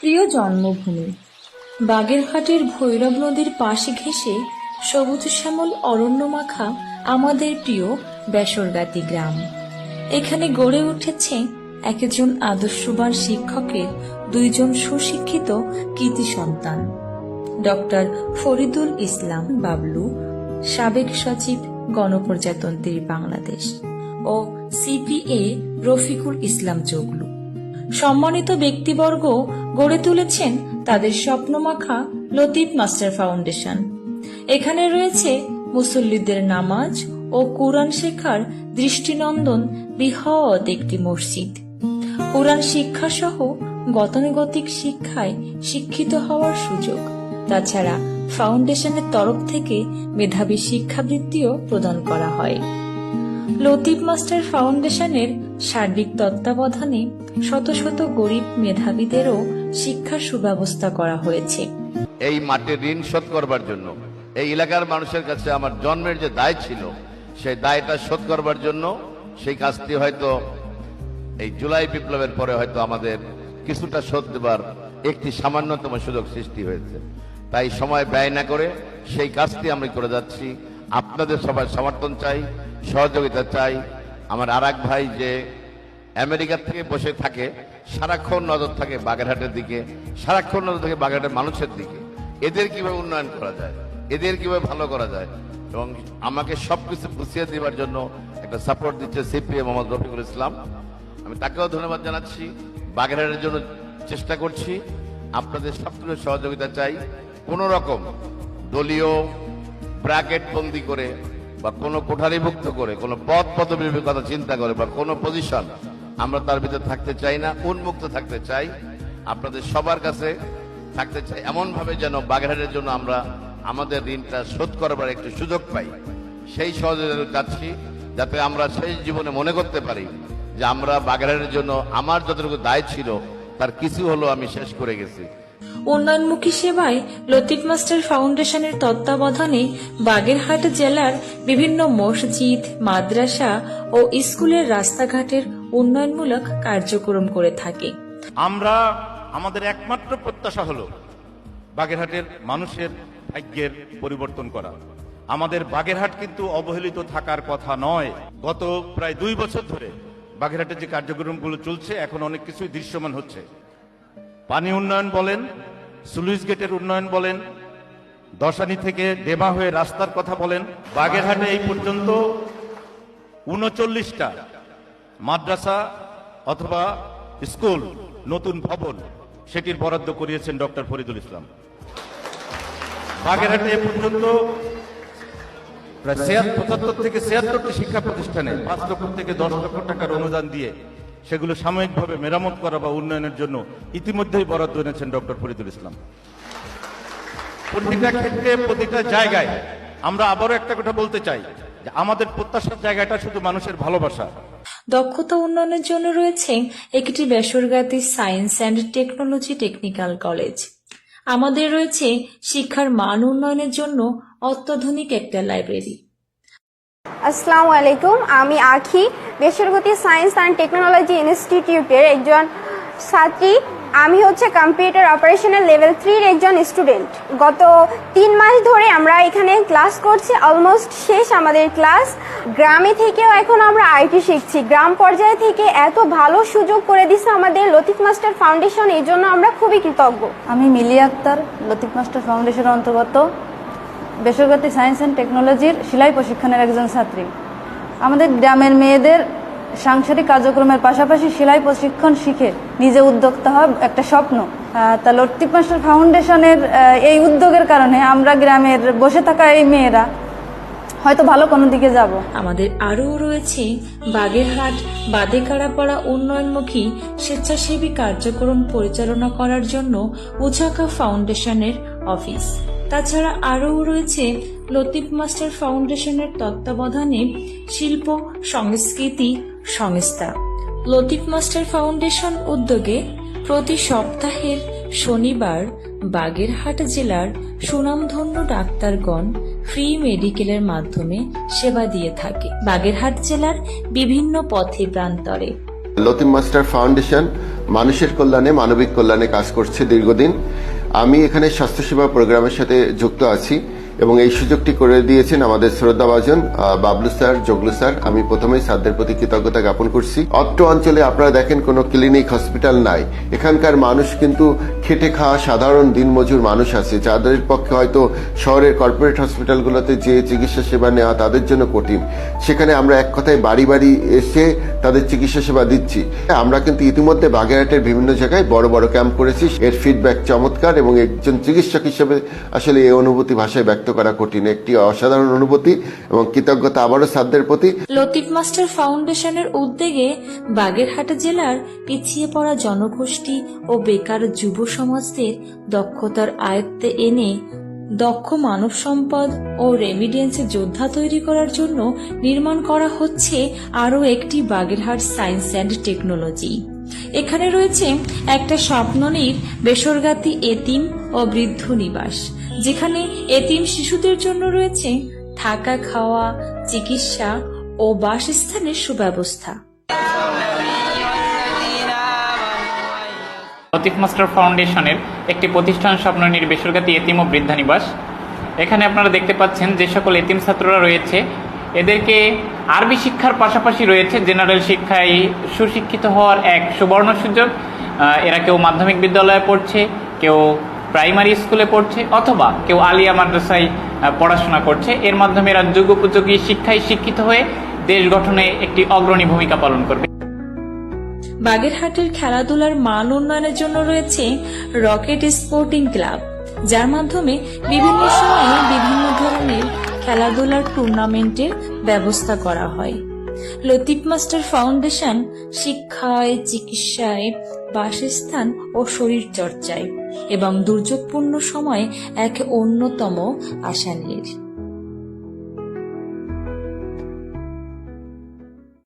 প্রিয় জন্মভূমি, বাগেরহাটের ভৈরব নদীর পাশে ঘেঁষে সবুজ শ্যামল অরণ্য মাখা আমাদের প্রিয় বেসরগাতি গ্রাম। এখানে গড়ে উঠেছে একজন আদর্শবান শিক্ষকের, দুইজন সুশিক্ষিত কৃতি সন্তান। ডক্টর ফরিদুল ইসলাম বাবলু, সাবেক সচিব গণপ্রজাতন্ত্রী বাংলাদেশ। ও সিপিএ রফিকুল ইসলাম জগলু সম্মানিত ব্যক্তিবর্গ গড়ে তুলেছেন তাদের স্বপ্নমাখা লতিফ মাস্টার ফাউন্ডেশন। এখানে রয়েছে মুসল্লিদের নামাজ ও কোরআন শেখার দৃষ্টিনন্দন বৃহৎ একটি মসজিদ। কোরআন শিক্ষা সহ গতানুগতিক শিক্ষায় শিক্ষিত হওয়ার সুযোগ। তাছাড়া ফাউন্ডেশনের তরফ থেকে মেধাবী শিক্ষাবৃত্তিও প্রদান করা হয়। লতিফ মাস্টার ফাউন্ডেশনের সার্বিক তত্ত্বাবধানে শত শত গরিব মেধাবীদেরও শিক্ষার সুব্যবস্থা করা হয়েছে। এই মাটির ঋণ শোধ করবার জন্য, এই এলাকার মানুষের কাছে আমার জন্মের যে দায় ছিল, সেই দায়টা শোধ করবার জন্য সেই কাজটি হয়তো এই জুলাই বিপ্লবের পরে হয়তো আমাদের কিছুটা শোধ দেবার একটি সামান্যতম সুযোগ সৃষ্টি হয়েছে। তাই সময় ব্যয় না করে সেই কাজটি আমি করে যাচ্ছি। আপনাদের সবার সমর্থন চাই। সহযোগিতা চাই। আমার আর ভাই যে আমেরিকা থেকে বসে থাকে, সারাক্ষণ নজর থাকে বাগেরহাটের দিকে, সারাক্ষণ নজর থাকে বাগেরহাটের মানুষের দিকে। এদের কীভাবে উন্নয়ন করা যায়? এদের কীভাবে ভালো করা যায়? এবং আমাকে সব কিছু বুঝিয়ে দেওয়ার জন্য একটা সাপোর্ট দিচ্ছে সিপিএম মোহাম্মদ রফিকুল ইসলাম। আমি তাকেও ধন্যবাদ জানাচ্ছি। বাগেরহাটের জন্য চেষ্টা করছি। আপনাদের সবগুলো সহযোগিতা চাই। কোন রকম দলীয় ব্র্যাকেট বন্দি করে বা কোনো কোঠারিভুক্ত করে, কোনো পদ পদবীর কথা চিন্তা করে বা কোনো পজিশন আমরা তার ভিতরে থাকতে চাই না, উন্মুক্ত থাকতে চাই, আপনাদের সবার কাছে থাকতে চাই, এমনভাবে যেন বাগেরহাটের জন্য আমরা আমাদের ঋণটা শোধ করবার একটু সুযোগ পাই। সেই সহযোগিতা চাচ্ছি যাতে আমরা সেই জীবনে মনে করতে পারি যে আমরা বাগেরহাটের জন্য আমার যতটুকু দায় ছিল, তার কিছু হলো আমি শেষ করে গেছি। উন্নয়নমুখী সেবায় লতিফ মাস্টার ফাউন্ডেশনের তত্ত্বাবধানে বাগেরহাট জেলার বিভিন্ন মসজিদ, মাদ্রাসা ও স্কুলের রাস্তাঘাটের উন্নয়নমূলক কার্যক্রম করে থাকে। আমরা আমাদের একমাত্র প্রত্যাশা হলো বাগেরহাটের মানুষের ভাগ্যের পরিবর্তন করা। আমাদের বাগেরহাট কিন্তু অবহেলিত থাকার কথা নয়। গত প্রায় দুই বছর ধরে বাগেরহাটের যে কার্যক্রমগুলো চলছে, এখন অনেক কিছুই দৃশ্যমান হচ্ছে। পানি উন্নয়ন বলেন, সুলুইস গেটের উন্নয়ন বলেন, দশানি থেকে ডেমা হয়ে রাস্তার কথা বলেন, বাগেরহাটে এই পর্যন্ত উনচল্লিশটা মাদ্রাসা অথবা স্কুল, নতুন ভবন, সেটির বরাদ্দ করিয়েছেন ডক্টর ফরিদুল ইসলাম। বাগেরহাটে এ পর্যন্ত প্রায় পঁচাত্তর থেকে ছিয়াত্তরটি শিক্ষা প্রতিষ্ঠানে পাঁচ লক্ষ থেকে দশ লক্ষ টাকার অনুদান দিয়ে সেগুলো সাময়িকভাবে মেরামত করা বা উন্নয়নের জন্য ইতিমধ্যেই বরাদ্দ এনেছেন ডক্টর ফরিদুল ইসলাম। প্রতিটা ক্ষেত্রে, প্রতিটা জায়গায় আমরা আবারও একটা কথা বলতে চাই যে আমাদের প্রত্যাশার জায়গাটা শুধু মানুষের ভালোবাসা। দক্ষতা উন্নয়নের জন্য রয়েছে একটি বেসরকারি science and technology technical college. আমাদের রয়েছে শিক্ষার মান উন্নয়নের জন্য অত্যাধুনিক একটা লাইব্রেরি। আসসালামু আলাইকুম, আমি আখি বেসরগতি সায়েন্স অ্যান্ড টেকনোলজি ইনস্টিটিউটের একজন ছাত্রী। আমি হচ্ছে কম্পিউটার অপারেশনের লেভেল থ্রির একজন স্টুডেন্ট। গত তিন মাস ধরে আমরা এখানে ক্লাস করছি, অলমোস্ট শেষ আমাদের ক্লাস। গ্রামে থেকেও এখন আমরা আইটি শিখছি। গ্রাম পর্যায়ে থেকে এত ভালো সুযোগ করে দিচ্ছে আমাদের লতিফ মাস্টার ফাউন্ডেশন, এই জন্য আমরা খুবই কৃতজ্ঞ। আমি মিলি আক্তার, লতিফ মাস্টার ফাউন্ডেশনের অন্তর্গত। বেসরকারি সায়েন্স অ্যান্ড টেকনোলজির সেলাই প্রশিক্ষণের একজন ছাত্রী। আমাদের গ্রামের মেয়েদের সাংসারিক কার্যক্রমের পাশাপাশি সেলাই প্রশিক্ষণ শিখে নিজে উদ্যোক্তা হওয়া একটা স্বপ্ন। তা লতিফ মাস্টার ফাউন্ডেশনের এই উদ্যোগের কারণে আমরা গ্রামের বসে থাকা এই মেয়েরা হয়তো ভালো কোনো দিকে যাব। আমাদের আরও রয়েছে বাগেরহাট বাদেকাড়াপাড়া উন্নয়নমুখী স্বেচ্ছাসেবী কার্যক্রম পরিচালনা করার জন্য উচাকা ফাউন্ডেশনের অফিস। তাছাড়া আরও রয়েছে লতিফ মাস্টার ফাউন্ডেশনের তত্ত্বাবধানে শিল্প, সংস্কৃতি, সংস্থা। লতিফ মাস্টার ফাউন্ডেশন উদ্যোগে প্রতি সপ্তাহের শনিবার বাগেরহাট জেলার সুনামধন্য ডাক্তারগণ ফ্রি মেডিকেলের মাধ্যমে সেবা দিয়ে থাকে। বাগেরহাট জেলার বিভিন্ন পথে প্রান্তরে। লতিম মাস্টার ফাউন্ডেশন মানুষের কল্যাণে, মানবিক কল্যাণে কাজ করছে দীর্ঘদিন। আমি এখানে স্বাস্থ্যসেবা প্রোগ্রামের সাথে যুক্ত আছি। এবং এই সুযোগটি করে দিয়েছেন আমাদের শ্রদ্ধাভাজন বাবলু স্যার, জগলু স্যার। আমি প্রথমেই স্যারদের প্রতি কৃতজ্ঞতা জ্ঞাপন করছি। অত্র অঞ্চলে আপনারা দেখেন কোনো ক্লিনিক, হসপিটাল নাই। এখানকার মানুষ কিন্তু খেটে খাওয়া সাধারণ দিনমজুর মানুষ আছে। যাদের পক্ষে হয়তো শহরের কর্পোরেট হসপিটালগুলোতে যে চিকিৎসা সেবা নেওয়া তাদের জন্য কঠিন। সেখানে আমরা এক কথায় বাড়ি বাড়ি এসে তাদের চিকিৎসা সেবা দিচ্ছি। আমরা কিন্তু ইতিমধ্যে বাগেরহাটের বিভিন্ন জায়গায় বড় বড় ক্যাম্প করেছি। এর ফিডব্যাক চমৎকার এবং একজন চিকিৎসক হিসেবে আসলে এই অনুভূতি ভাষায় ব্যক্ত করা কঠিন একটি অসাধারণ অনুভূতি এবং কৃতজ্ঞতা আবারও সাধ্যের প্রতি। লতিফ মাস্টার ফাউন্ডেশনের উদ্যোগে বাগেরহাট জেলার পিছিয়ে পড়া জনগোষ্ঠী ও বেকার যুব সমাজদের দক্ষতার আয়ত্তে এনে দক্ষ মানব সম্পদ ও রেমিডিয়েন্সের যোদ্ধা তৈরি করার জন্য নির্মাণ করা হচ্ছে আরও একটি বাগেরহাট সায়েন্স অ্যান্ড টেকনোলজি। এখানে রয়েছে একটা স্বপ্ননীর বেসরকারি এতিম ও বৃদ্ধ নিবাস, যেখানে এতিম শিশুদের জন্য রয়েছে থাকা, খাওয়া, চিকিৎসা ও বাসস্থানের সুব্যবস্থা। লতিফ মাস্টার ফাউন্ডেশনের একটি প্রতিষ্ঠান স্বপ্ননীর বেসরকারি এতিম ও বৃদ্ধানিবাস এখানে আপনারা দেখতে পাচ্ছেন যে সকল এতিম ছাত্ররা রয়েছে। এদেরকে আরবি শিক্ষার পাশাপাশি রয়েছে জেনারেল শিক্ষায় সুশিক্ষিত হওয়ার এক সুবর্ণ সুযোগ। এরা কেউ মাধ্যমিক বিদ্যালয়ে পড়ছে, কেউ প্রাইমারি স্কুলে পড়ছে অথবা কেউ আলিয়া মাদ্রাসায় পড়াশোনা করছে। এর মাধ্যমে এরা যুগোপযোগী শিক্ষায় শিক্ষিত হয়ে দেশ গঠনে একটি অগ্রণী ভূমিকা পালন করবে। বাগেরহাটের খেলাধুলার মান উন্নয়নের জন্য রয়েছে রকেট স্পোর্টিং ক্লাব, যার মাধ্যমে বিভিন্ন সময়ে বিভিন্ন ধরনের খেলাধুলার টুর্নামেন্টের ব্যবস্থা করা হয়। লতিফ মাস্টার ফাউন্ডেশন শিক্ষায়, চিকিৎসায়, বাসস্থান ও শরীর চর্চায় এবং দুর্যোগপূর্ণ সময়ে এক অন্যতম আশানীর